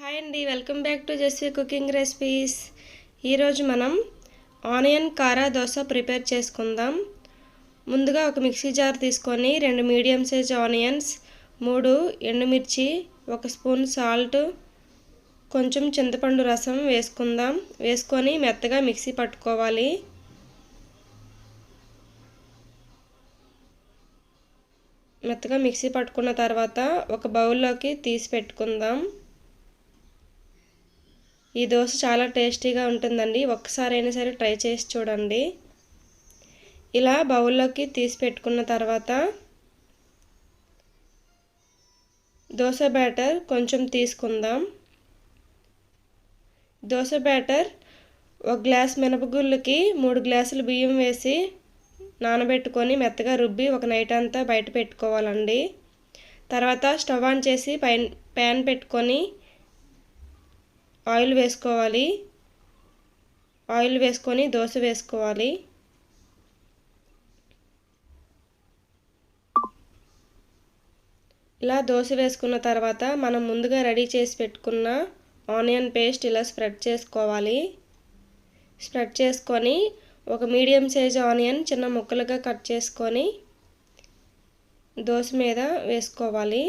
Hi అండి welcome back to Jaswi cooking recipes ఈరోజు మనం ఆనియన్ కారా దోశ ప్రిపేర్ చేసుకుందాం. ముందుగా ఒక మిక్సీ జార్ తీసుకొని రెండు మీడియం సైజ్ ఆనియన్స్ మూడు ఎండుమిర్చి ఒక స్పూన్ సాల్ట్ కొంచెం చింతపండు రసం వేసుకుందాం. వేసుకొని మెత్తగా మిక్సీ పట్టుకోవాలి. మెత్తగా మిక్సీ పట్టుకున్న తర్వాత ఒక బౌల్లోకి తీసి పెట్టుకుందాం. ఈ దోశ చాలా టేస్టీగా ఉంటుందండి. ఒక్కసారైనా సరే ట్రై చేసి చూడండి. ఇలా బౌల్లోకి తీసి పెట్టుకున్న తర్వాత దోశ బ్యాటర్ కొంచెం తీసుకుందాం. దోశ బ్యాటర్ ఒక గ్లాస్ మినపగుళ్ళకి మూడు గ్లాసులు బియ్యం వేసి నానబెట్టుకొని మెత్తగా రుబ్బి ఒక నైట్ అంతా బయట పెట్టుకోవాలండి. తర్వాత స్టవ్ ఆన్ చేసి పైన్ ప్యాన్ పెట్టుకొని ఆయిల్ వేసుకోవాలి. ఆయిల్ వేసుకొని దోశ వేసుకోవాలి. ఇలా దోశ వేసుకున్న తర్వాత మనం ముందుగా రెడీ చేసి పెట్టుకున్న ఆనియన్ పేస్ట్ ఇలా స్ప్రెడ్ చేసుకోవాలి. స్ప్రెడ్ చేసుకొని ఒక మీడియం సైజ్ ఆనియన్ చిన్న ముక్కలుగా కట్ చేసుకొని దోశ మీద వేసుకోవాలి.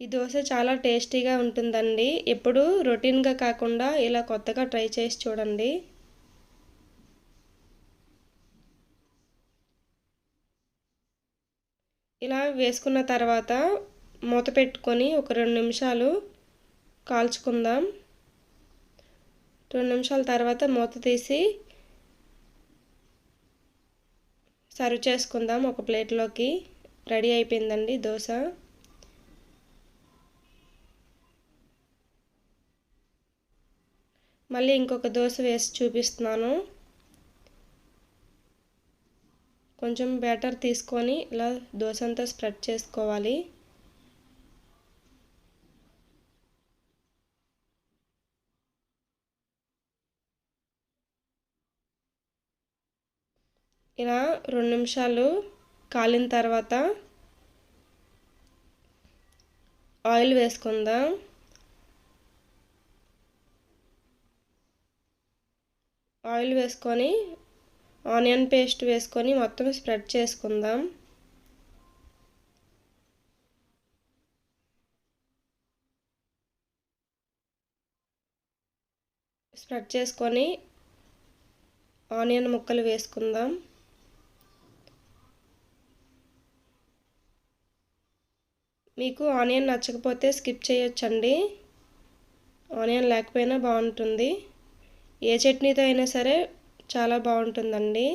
ఈ దోశ చాలా టేస్టీగా ఉంటుందండి. ఎప్పుడు రొటీన్గా కాకుండా ఇలా కొత్తగా ట్రై చేసి చూడండి. ఇలా వేసుకున్న తర్వాత మూత పెట్టుకొని ఒక రెండు నిమిషాలు కాల్చుకుందాం. రెండు నిమిషాల తర్వాత మూత తీసి సర్వ్ చేసుకుందాం ఒక ప్లేట్లోకి. రెడీ అయిపోయిందండి దోశ. మళ్ళీ ఇంకొక దోశ వేసి చూపిస్తున్నాను. కొంచెం బ్యాటర్ తీసుకొని ఇలా దోశ అంతా స్ప్రెడ్ చేసుకోవాలి. ఇలా రెండు నిమిషాలు కాలిన తర్వాత ఆయిల్ వేసుకుందాం. ఆయిల్ వేసుకొని ఆనియన్ పేస్ట్ వేసుకొని మొత్తం స్ప్రెడ్ చేసుకుందాం. స్ప్రెడ్ చేసుకొని ఆనియన్ ముక్కలు వేసుకుందాం. మీకు ఆనియన్ నచ్చకపోతే స్కిప్ చేయొచ్చండి. ఆనియన్ లేకపోయినా బాగుంటుంది. ఏ చట్నీతో అయినా సరే చాలా బాగుంటుందండి.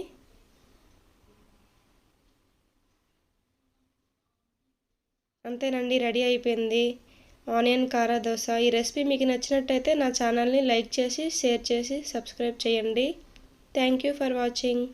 అంతేనండి రెడీ అయిపోయింది. ఆనియన్ కారా దోశ ఈ రెసిపీ మీకు నచ్చినట్టయితే నా ఛానల్ని లైక్ చేసి షేర్ చేసి సబ్స్క్రైబ్ చేయండి. Thank you for watching.